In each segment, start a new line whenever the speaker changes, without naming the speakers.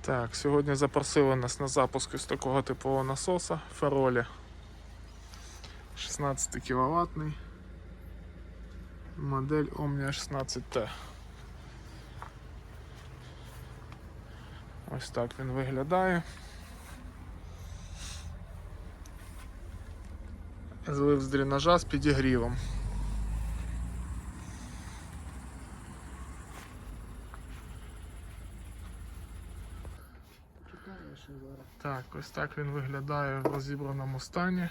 Так, сьогодні запросили нас на запуск із такого типового насоса Феролі. 16 кВт. Модель Omnia 16T. Ось так він виглядає. Злив з дренажа з підігрівом. Так, ось так він виглядає в розібраному стані.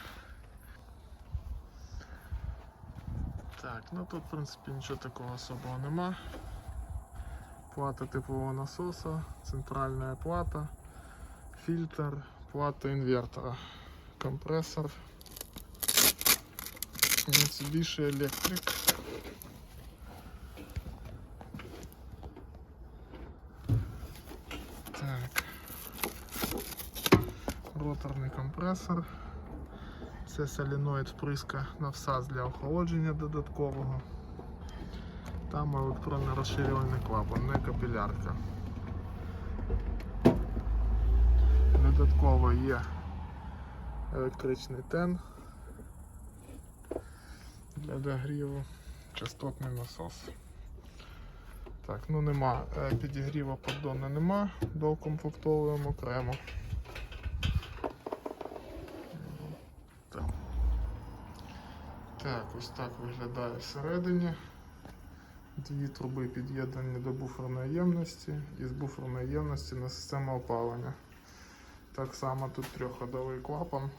Так, ну тут в принципі нічого такого особого нема. Плата типового насоса, центральна плата, фільтр, плата інвертора, компресор, Mitsubishi Electric. Так. Роторний компресор. Це соліноїд вприска на всас для охолодження додаткового. Там електронно розширювальний клапан, не капілярка. Додатково є електричний тен для догріву, частотний насос. Так, ну нема е, підігріва поддону нема, доукомплектовуємо окремо. Так. Так, ось так виглядає всередині. Дві труби під'єднані до буферної ємності і з буферної ємності на систему опалення. Так само тут трьохходовий клапан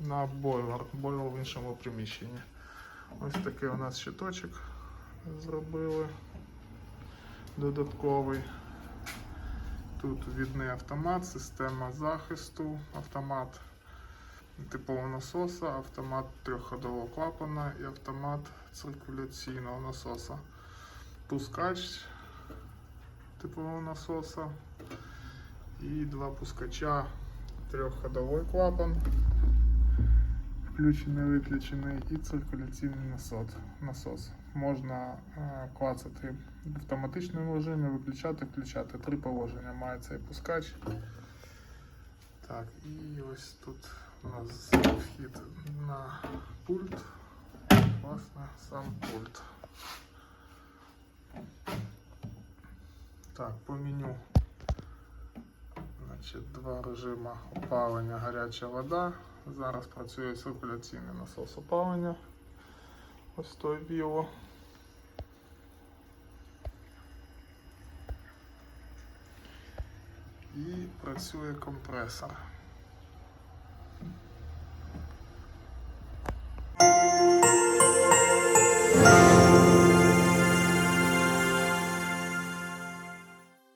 на бойлер, бойлер в іншому приміщенні. Ось такий у нас щиточок зробили додатковий. Тут відний автомат, система захисту, автомат типового насоса, автомат трьохходового клапана і автомат циркуляційного насоса. Пускач типового насоса і два пускача, трьохходовий клапан, включений, виключений і циркуляційний насос. насос. Можна е, клацати в автоматичному режимі, виключати, включати. Три положення має цей пускач. Так, і ось тут у нас вхід на пульт. Власне, сам пульт. Так, по меню. Значить, два режими опалення, гаряча вода. Зараз працює циркуляційний насос опалення. Ось той біло. І працює компресор.